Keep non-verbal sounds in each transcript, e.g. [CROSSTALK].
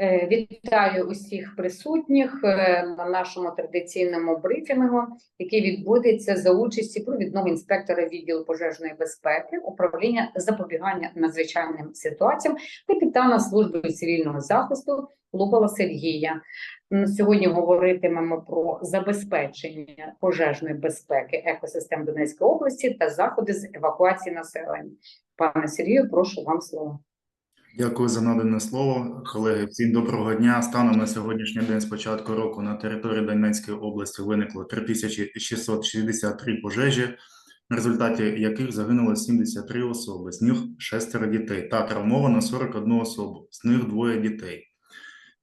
Е, Вітаю усіх присутніх е, на нашому традиційному брифінгу, який відбудеться за участі провідного інспектора відділу пожежної безпеки, управління запобігання надзвичайним ситуаціям, капітана служби цивільного захисту Лубала Сергія. Сьогодні говоритимемо про забезпечення пожежної безпеки екосистем Донецької області та заходи з евакуації населення. Пане Сергію, прошу вам слово. Дякую за надане слово. Колеги, всім доброго дня. Станом на сьогоднішній день з початку року на території Донецької області виникло 3663 пожежі, в результаті яких загинуло 73 особи, з них шестеро дітей, та травмовано 41 особу, з них двоє дітей.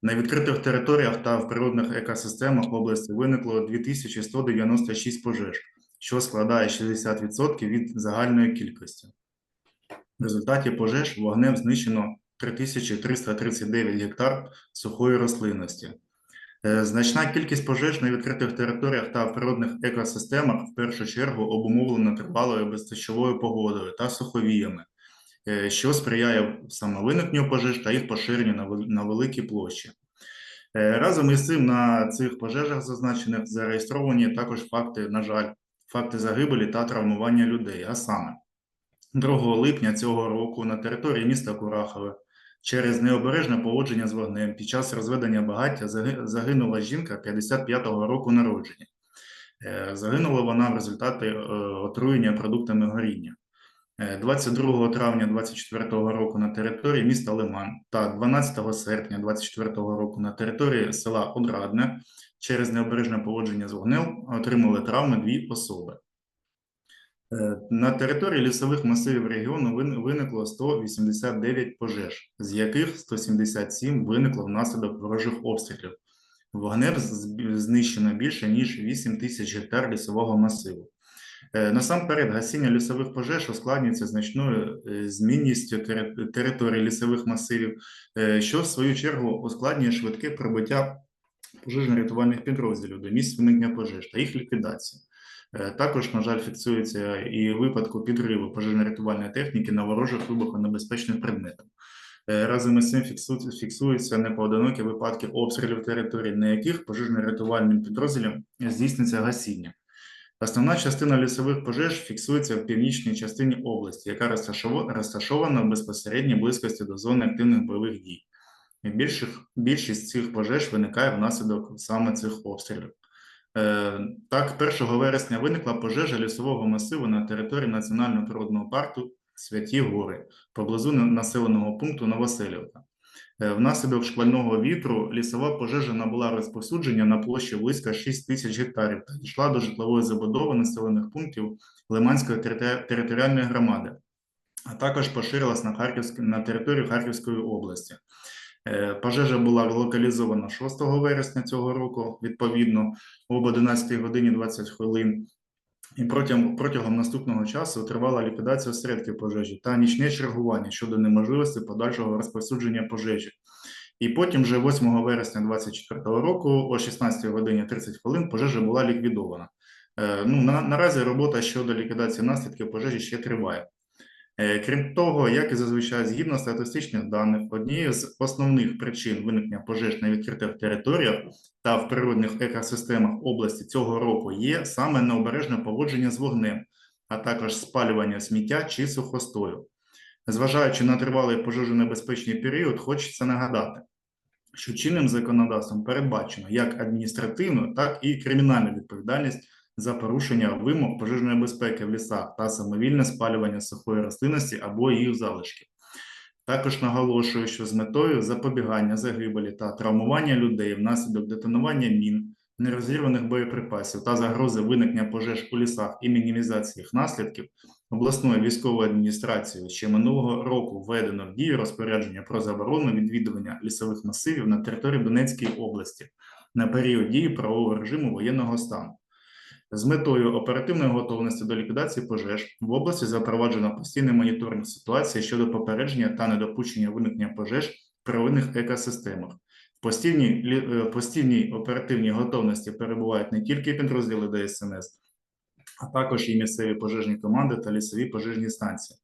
На відкритих територіях та в природних екосистемах області виникло 2196 пожеж, що складає 60% від загальної кількості. В результаті пожеж вогнем знищено 3339 гектар сухої рослинності. Е, Значна кількість пожеж на відкритих територіях та в природних екосистемах в першу чергу обумовлена тривалою бездощовою погодою та суховіями, е, що сприяє саме виникненню пожеж та їх поширенню на вел- на великі площі. Е, Разом із цим на цих пожежах зазначених зареєстровані також факти, на жаль, факти загибелі та травмування людей, а саме 2 липня цього року на території міста Курахове через необережне поводження з вогнем під час розведення багаття загинула жінка 55-го року народження. Е, Загинула вона в результаті е, отруєння продуктами горіння. Е, 22 травня 24 року на території міста Лиман та 12 серпня 24 року на території села Одрадне через необережне поводження з вогнем отримали травми дві особи. Е, На території лісових масивів регіону вин- виникло 189 пожеж, з яких 177 виникло внаслідок ворожих обстрілів. Вогнем знищено більше ніж 8 тисяч гектар лісового масиву. Е, Насамперед, гасіння лісових пожеж ускладнюється значною е, змінністю території лісових масивів, що в свою чергу ускладнює швидке прибуття пожежно-рятувальних підрозділів до місць виникнення пожеж та їх ліквідації. Е, Також, на жаль, фіксується і випадку підриву пожежно-рятувальної техніки на ворожих вибухонебезпечних предметів. Е, Разом із цим фіксуються непоодинокі випадки обстрілів територій, на яких пожежно-рятувальним підрозділом здійснюється гасіння. Основна частина лісових пожеж фіксується в північній частині області, яка розташована в безпосередній близькості до зони активних бойових дій. Більшість цих пожеж виникає внаслідок саме цих обстрілів. Е, Так, 1 вересня виникла пожежа лісового масиву на території Національного природного парку Святі Гори поблизу населеного пункту Новоселівка. Е, Внаслідок шквального вітру лісова пожежа набула розповсюдження на площі близько 6 тисяч гектарів та дійшла до житлової забудови населених пунктів Лиманської територіальної громади, а також поширилась на, Харківськ... на територію Харківської області. Е, Пожежа була локалізована 6 вересня цього року, відповідно, об 11 годині 20 хвилин. І протягом, протягом наступного часу тривала ліквідація осередків пожежі та нічне чергування щодо неможливості подальшого розповсюдження пожежі. І потім, вже 8 вересня 2024 року, о 16 годині 30 хвилин, пожежа була ліквідована. Е, ну, на, наразі робота щодо ліквідації наслідків пожежі ще триває. Е, Крім того, як і зазвичай, згідно статистичних даних, однією з основних причин виникнення пожеж на відкритих територіях та в природних екосистемах області цього року є саме необережне поводження з вогнем, а також спалювання сміття чи сухостою. Зважаючи на тривалий пожежонебезпечний період, хочеться нагадати, що чинним законодавством передбачено як адміністративну, так і кримінальну відповідальність за порушення вимог пожежної безпеки в лісах та самовільне спалювання сухої рослинності або їх залишків. Також наголошую, що з метою запобігання загибелі та травмування людей внаслідок детонування мін, нерозірваних боєприпасів та загрози виникнення пожеж у лісах і мінімізації їх наслідків, обласною військовою адміністрацією ще минулого року введено в дію розпорядження про заборону відвідування лісових масивів на території Донецької області на період дії правового режиму воєнного стану. З метою оперативної готовності до ліквідації пожеж в області запроваджено постійний моніторинг ситуації щодо попередження та недопущення виникнення пожеж в природних екосистемах. В постійній, е, постійній оперативній готовності перебувають не тільки підрозділи ДСНС, а також і місцеві пожежні команди та лісові пожежні станції.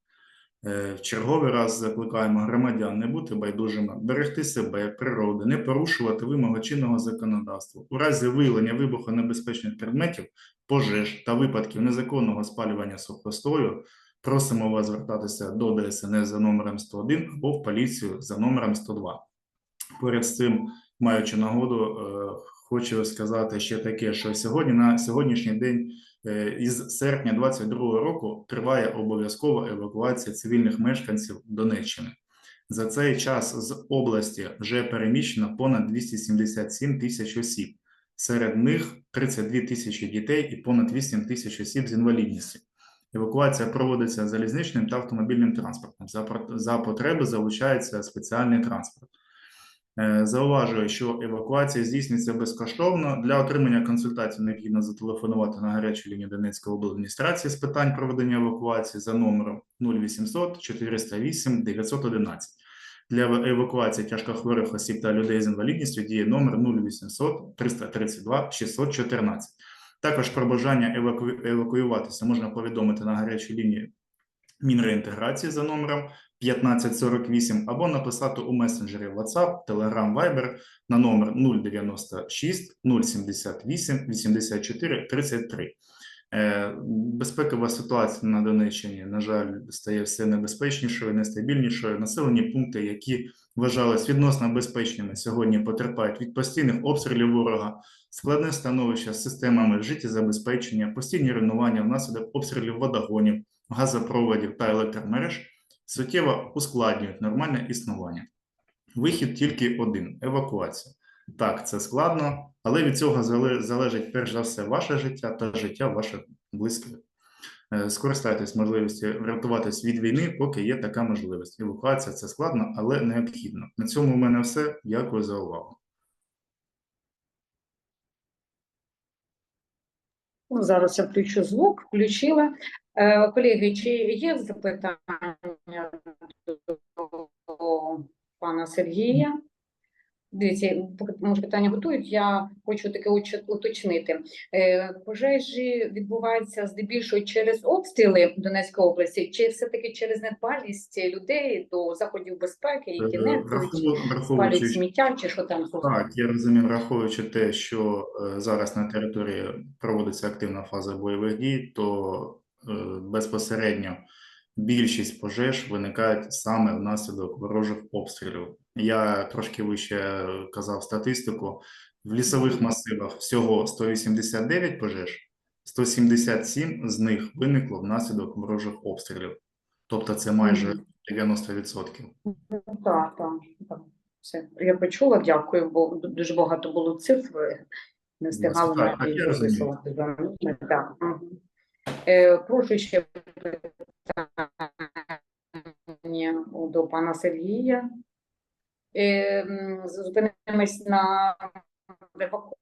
Е, В черговий раз закликаємо громадян не бути байдужими, берегти себе, природи, не порушувати вимоги чинного законодавства. У разі виявлення вибухонебезпечних предметів, пожеж та випадків незаконного спалювання сухостою, просимо вас звертатися до ДСНС за номером 101 або в поліцію за номером 102. Поряд з цим, маючи нагоду, е, хочу сказати ще таке, що сьогодні на сьогоднішній день Е, Із серпня 2022 року триває обов'язкова евакуація цивільних мешканців Донеччини. За цей час з області вже переміщено понад 277 тисяч осіб. Серед них 32 тисячі дітей і понад 8 тисяч осіб з інвалідністю. Евакуація проводиться залізничним та автомобільним транспортом. За, потреби залучається спеціальний транспорт. Е, Зауважую, що евакуація здійснюється безкоштовно. Для отримання консультації необхідно зателефонувати на гарячу лінію Донецької обладміністрації з питань проведення евакуації за номером 0800 408 911. Для евакуації тяжкохворих осіб та людей з інвалідністю діє номер 0800 332 614. Також про бажання еваку... евакуюватися можна повідомити на гарячу лінію Мінреінтеграції за номером 1548 або написати у месенджері WhatsApp, Telegram, Viber на номер 096 078 84 33. Е, Безпекова ситуація на Донеччині, на жаль, стає все небезпечнішою, нестабільнішою. Населені пункти, які вважались відносно безпечними, сьогодні потерпають від постійних обстрілів ворога, складне становище з системами життєзабезпечення, постійні руйнування внаслідок обстрілів водогонів, газопроводів та електромереж суттєво ускладнюють нормальне існування. Вихід тільки один евакуація. Так, це складно, але від цього залежить перш за все ваше життя та життя ваших близьких. Е, Скористайтесь можливістю врятуватись від війни, поки є така можливість. Евакуація це складно, але необхідно. На цьому в мене все. Дякую за увагу. Ну, зараз я включу звук, включила. Е, колеги, чи є запитання до пана Сергія? Дивіться, поки може питання готують, я хочу таке уточнити. Е, Пожежі відбуваються здебільшого через обстріли Донецької області, чи все-таки через недбалість людей до заходів безпеки, які Е, не врахову- спалюють сміття, чи що там Так, я розумію, враховуючи те, що е, зараз на території проводиться активна фаза бойових дій, то безпосередньо більшість пожеж виникають саме внаслідок ворожих обстрілів. Я трошки вище казав статистику. В лісових масивах всього 189 пожеж, 177 з них виникло внаслідок ворожих обстрілів. Тобто це майже 90%. Так, так, так. Все, я почула, дякую, бо дуже багато було цифр, не встигала так, так, я розумію. Так. Е, прошу ще питання до пана Сергія. Е, зупинимось на евакуації.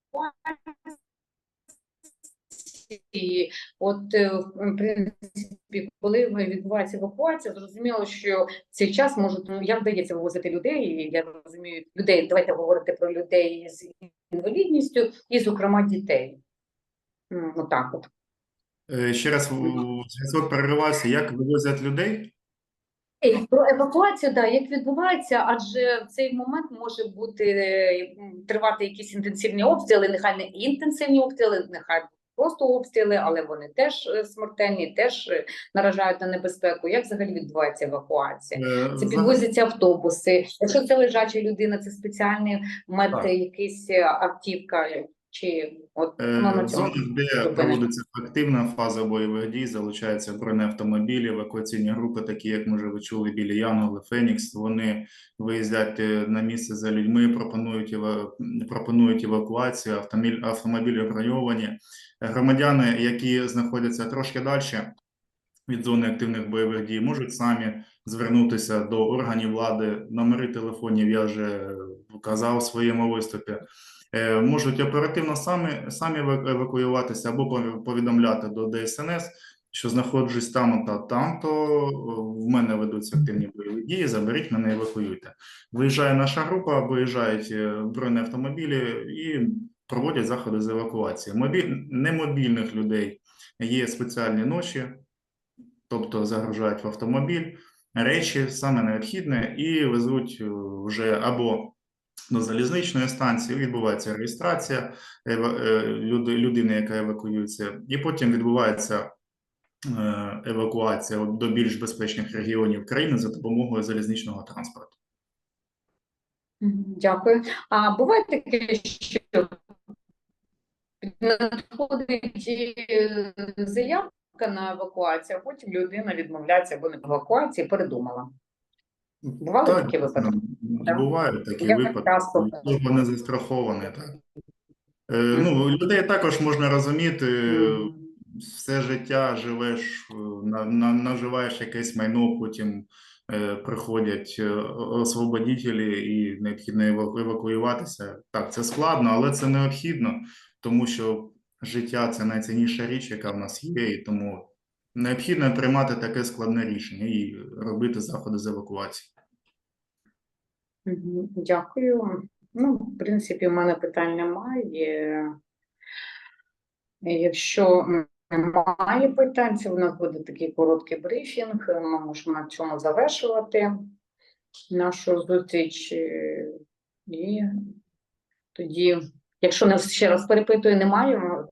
От, е, в принципі, коли відбувається евакуація, зрозуміло, що в цей час можуть, ну, як вдається вивозити людей, я розумію, людей, давайте говорити про людей з інвалідністю і, зокрема, дітей. Отак от. Е, Ще раз зв'язок переривався. Як вивозять людей? Про евакуацію, да, як відбувається, адже в цей момент може бути е, тривати якісь інтенсивні обстріли, нехай не інтенсивні обстріли, нехай просто обстріли, але вони теж е, смертельні, теж наражають на небезпеку. Як взагалі відбувається евакуація? Це підвозяться автобуси. Якщо це лежача людина, це спеціальний мед, якийсь автівка, чи от Е, ну, В цьому де проводиться активна фаза бойових дій, залучаються бронеавтомобілі, евакуаційні групи, такі як може ви чули білі Янголи, Фенікс. Вони виїздять е, на місце за людьми, пропонують пропонують евакуацію, автомобіль автомобілі броньовані. Громадяни, які знаходяться трошки далі від зони активних бойових дій, можуть самі звернутися до органів влади. Номери телефонів я вже вказав у своєму виступі. Е, Можуть оперативно самі, самі евакуюватися або повідомляти до ДСНС, що знаходжусь там та там, то в мене ведуться активні бойові дії. Заберіть мене, евакуюйте. Виїжджає наша група, виїжджають е, бронеавтомобілі і проводять заходи з евакуації. Мобіль... Немобільних людей є спеціальні ночі, тобто загружають в автомобіль. речі, саме необхідне, і везуть е, вже або до залізничної станції, відбувається реєстрація е, люди- людини, яка евакуюється, і потім відбувається е, евакуація до більш безпечних регіонів країни за допомогою залізничного транспорту. Дякую. А буває таке, що надходить е, заявка на евакуацію, а потім людина відмовляється або не евакуації, передумала. Бували Так, такі випадки? ну, Так. Бувають такі Я випадки, часто не застрахований. Так. Е, ну, людей також можна розуміти, все життя живеш, е, на, на, наживаєш якесь майно, потім е, приходять е, освободітелі і необхідно евакуюватися. Так, це складно, але це необхідно, тому що життя це найцінніша річ, яка в нас є, і тому необхідно приймати таке складне рішення і робити заходи з евакуації. Дякую. Ну, в принципі, в мене питань немає. Якщо немає питань, це у нас буде такий короткий брифінг. Ми можемо на цьому завершувати нашу зустріч. е, І тоді, якщо не ще раз перепитую, немає.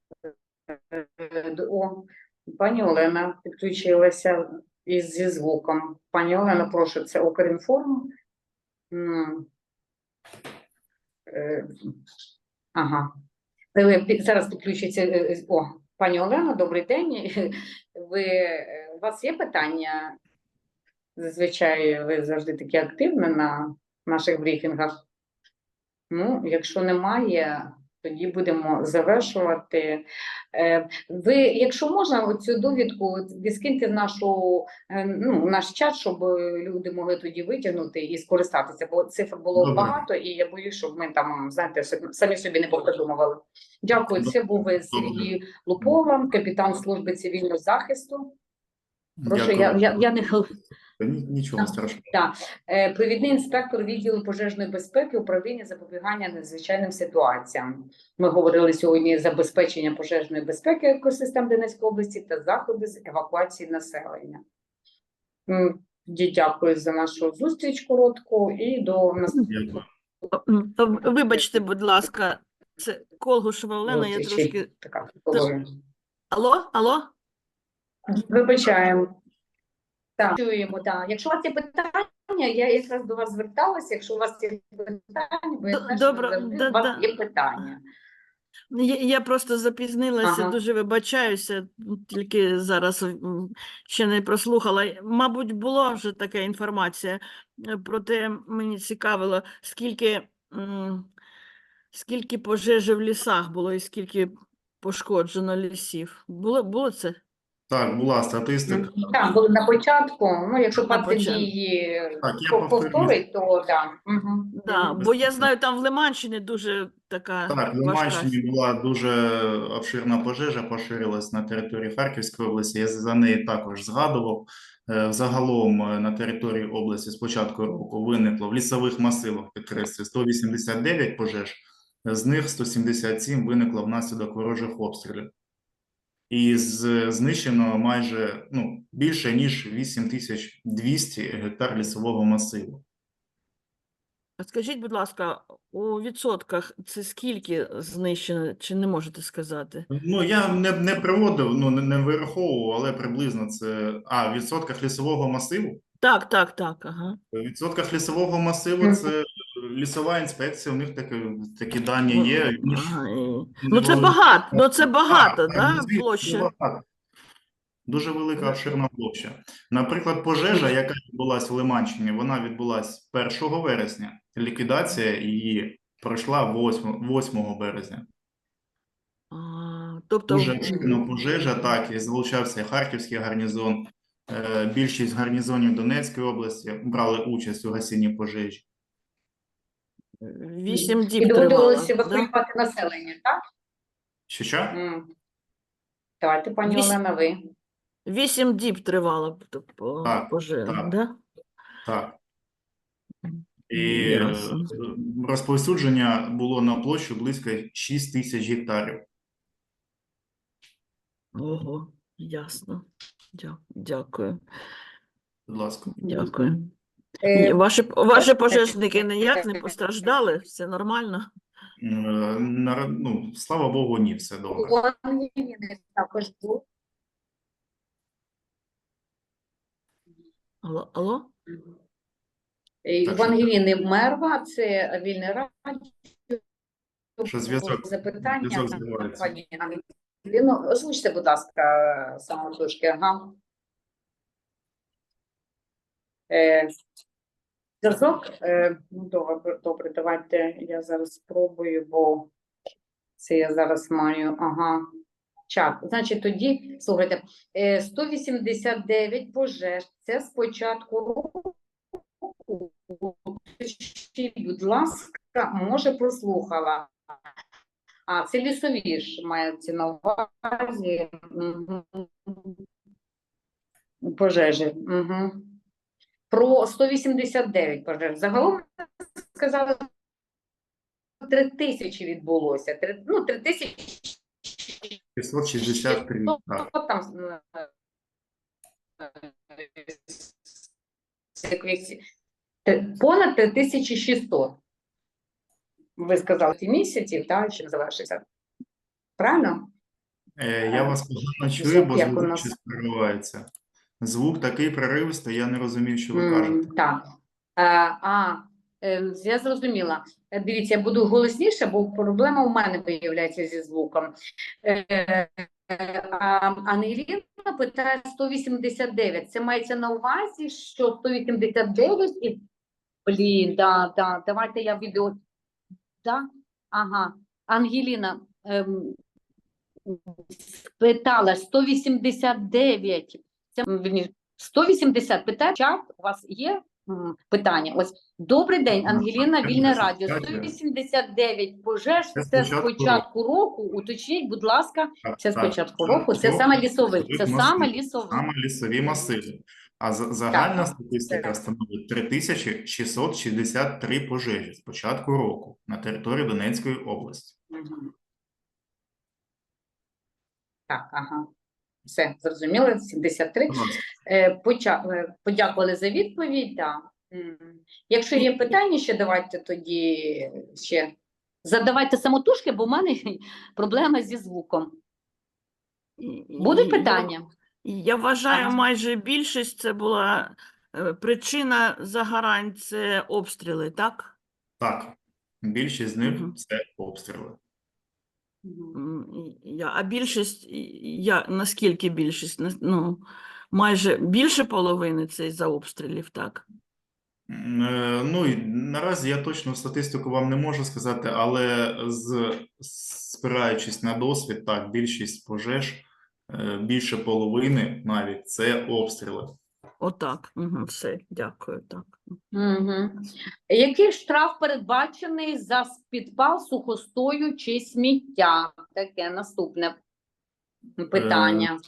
е, О, пані Олена підключилася із зі звуком. Пані Олена, прошу, це Укрінформ. Е, Ага. Зараз підключиться. е, е, О, пані Олена, добрий день. [LAUGHS] Ви, у вас є питання? Зазвичай ви завжди такі активні на наших брифінгах. Ну, якщо немає, тоді будемо завершувати. Е, Ви, якщо можна, оцю довідку відскиньте в нашу е, ну, в наш чат, щоб люди могли тоді витягнути і скористатися, бо цифр було Добре. багато, і я боюсь, щоб ми там, знаєте, самі собі не попридумували. Дякую. Це був Сергій Лупова, капітан служби цивільного захисту. Прошу, я, Дякую. я, я не Нічого страшного. Е, Провідний інспектор відділу пожежної безпеки управління запобігання надзвичайним ситуаціям. Ми говорили сьогодні забезпечення пожежної безпеки екосистем Донецької області та заходи з евакуації населення. Дякую за нашу зустріч коротку і до наступного. Вибачте, будь ласка, це Колгушева Олена, я трошки. Така. Алло, алло? Вибачаємо. Так, чуємо, так. Якщо у вас є питання, я якраз до вас зверталася. Якщо у вас є питання, бо я знаю, що добре, завжди да- у вас да. є питання. Я, я просто запізнилася, Ага. дуже вибачаюся, тільки зараз м, ще не прослухала. Мабуть, була вже така інформація, е, проте мені цікавило, скільки, м, скільки пожежі в лісах було і скільки пошкоджено лісів. Було, було це? Так, була статистика. Так, були на початку. Ну, якщо На пан початку. Сергій Так, я по- повторюю. повторить, то да. Угу. Да, бо я знаю, там в Лиманщині дуже така Так, в важка Лиманщині була дуже обширна пожежа, поширилась на території Харківської області. Я за неї також згадував. Е, Загалом е, на території області з початку року виникло в лісових масивах, підкреслюю, 189 пожеж, з них 177 виникло внаслідок ворожих обстрілів. І з- знищено майже ну, більше ніж 8200 гектар лісового масиву. Скажіть, будь ласка, у відсотках це скільки знищено, чи не можете сказати? Ну, я не, не приводив, ну не, не вираховував, але приблизно це. А, в відсотках лісового масиву. Так, так, так, ага. В відсотках лісового масиву це лісова інспекція, у них такі, такі дані є. вони ж Ага, і- не Ну це багато, ну це багато, Так, да, площа. багато. Дуже велика обширна площа. Наприклад, пожежа, яка відбулася в Лиманщині, вона відбулася 1 вересня. Ліквідація її пройшла 8, 8 березня. А, тобто Дуже обширна пожежа, так, і залучався Харківський гарнізон. Е, Більшість гарнізонів Донецької області брали участь у гасінні пожежі. Вісім І діб тривало, доводилося да? евакуювати населення, так? Що що? М. Давайте, пані Вісь- Олена, ви. Вісім діб тривало тобто, Так, пожежа, так. да? Так. І е, ясно. розповсюдження було на площу близько 6 тисяч гектарів. Ого, ясно. Дя- Дякую. Будь ласка. Дякую. Е, Ні, Ваші, ваші пожежники ніяк не постраждали, все нормально. Е, на- Ну, слава Богу, ні, все добре. У також був. Алло, алло? Е, Так це вільний радіо. Що зв'язок- Запитання, зв'язок зривається. пані Ангеліно, озвучте, будь ласка, самотужки, ага. Е, Зв'язок, е, ну, добре, добре, давайте я зараз спробую, бо це я зараз маю, ага, чат. Значить, тоді, слухайте, е, 189 пожеж, це з початку року. Будь ласка, може прослухала. А, це лісові ж мається на увазі. Пожежі. Угу. Про 189 пожеж. Загалом сказали, 3 тисячі відбулося. Три- Ну, 3 тисячі 563, Ну, так. там е, е, понад 3600. Ви сказали, ці місяців, так, чим завершиться. Правильно? Е, Я вас погано чую, бо як у звук нас? щось переривається. Звук такий проривистий, я не розумів, що ви кажете. Так. А, а е, я зрозуміла. Е, Дивіться, я буду голосніше, бо проблема у мене виявляється зі звуком. Е, е, а Ангеліна питає 189. Це мається на увазі, що 189 і блін, да, да, давайте я відео. Да? Ага. Ангеліна ем, питала 189. Це м, 180 питань. Чат, у вас є питання? Ось добрий день, Ну, Ангеліна, вільне радіо. чат, 189 пожеж. Це з початку року. Уточніть, будь ласка, це з початку року. Це саме лісових. лісових Це саме лісових. Саме лісові масиви. А за- загальна Так, статистика так. становить 3663 пожежі з початку року на території Донецької області. Так, ага. Все, зрозуміло, 73. Будь ласка. Е, поча- е, Подякували за відповідь. Да. Якщо є питання, ще давайте тоді ще задавайте самотужки, бо в мене [LAUGHS] проблема зі звуком. Будуть питання? Я, я вважаю, майже більшість це була е, причина загорань це обстріли, так? Так, більшість з них це обстріли. Я, а більшість, я, наскільки більшість? Ну, майже більше половини це за обстрілів, так? Е, Ну, наразі я точну статистику вам не можу сказати, але з, спираючись на досвід, так, більшість пожеж, е, більше половини навіть це обстріли. Отак. Угу, все, дякую. Так. Угу. Який штраф передбачений за підпал сухостою чи сміття? Таке наступне питання.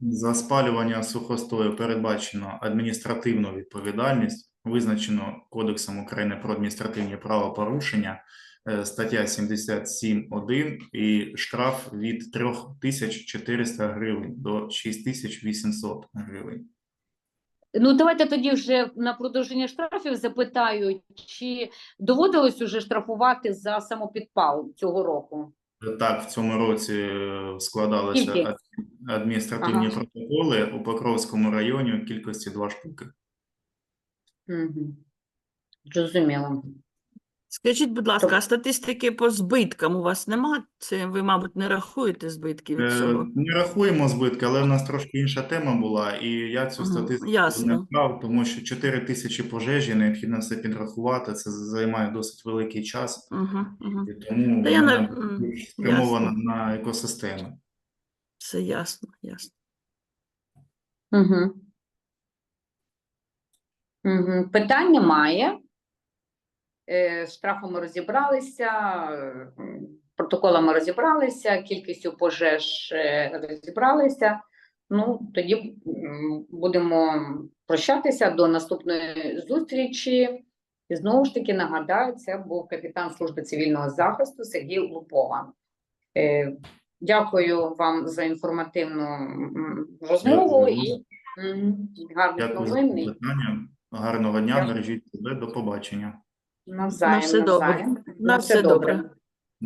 За спалювання сухостою передбачено адміністративну відповідальність, визначено Кодексом України про адміністративні правопорушення, е, стаття 77.1 і штраф від 3400 гривень до 6800 гривень. Ну, давайте тоді вже на продовження штрафів запитаю, чи доводилось уже штрафувати за самопідпал цього року? Так, в цьому році е, складалися адміністративні Ага. протоколи у Покровському районі у кількості два штуки. Угу. Зрозуміло. Скажіть, будь ласка, Тобто- а статистики по збиткам у вас нема? Це ви, мабуть, не рахуєте збитки від Е, цього? Не рахуємо збитки, але в нас трошки інша тема була, і я цю Ага, статистику не ясно. брав, тому що 4 тисячі пожежі, необхідно все підрахувати, це займає досить великий час, Угу, угу. і тому Та я вона не- спрямована ясно. на екосистеми. Все ясно, ясно. Угу. Угу. Питань немає. Е, штрафами розібралися, протоколами розібралися, кількістю пожеж е, розібралися. Ну, тоді будемо прощатися до наступної зустрічі. І знову ж таки нагадаю, це був капітан служби цивільного захисту Сергій Лупова. Е, Дякую вам за інформативну розмову і Гарних новин. Гарного дня, бережіть себе, до побачення. Навзаєм, все добре. навзаєм. На все добре.